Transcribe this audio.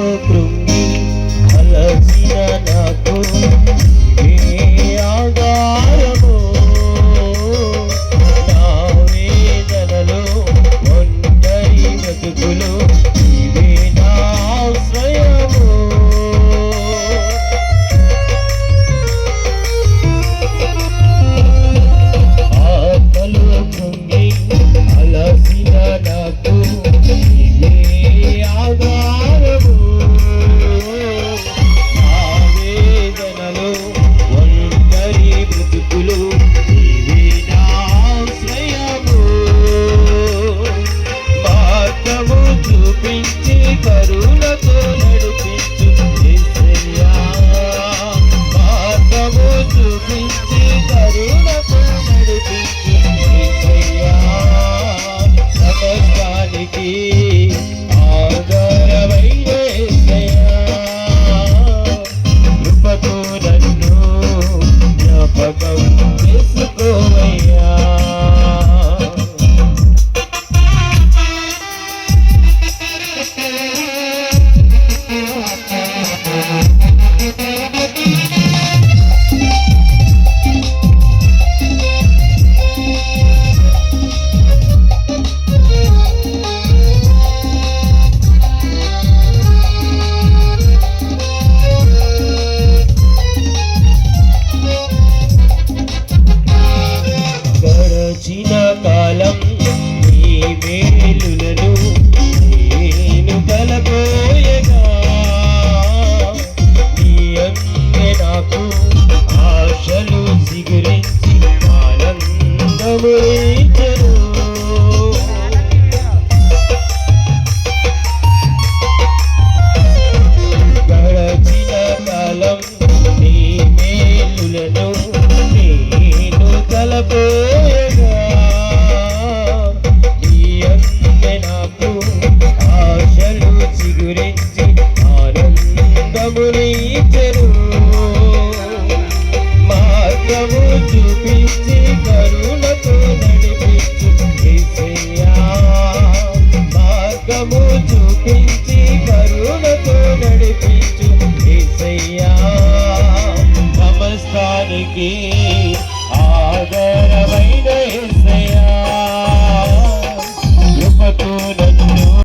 nosotros. ఆశలు సిగురించి ఆనందము గడచిన కాలం నీ మేలులను నేను తలపో మార్గము చూపించి కరుణతో నడిపించు మార్గము చూపించి కరుణతో నడిపించు సమస్తానికి ఆదరమైన ఎస్సయ్యా కృపతో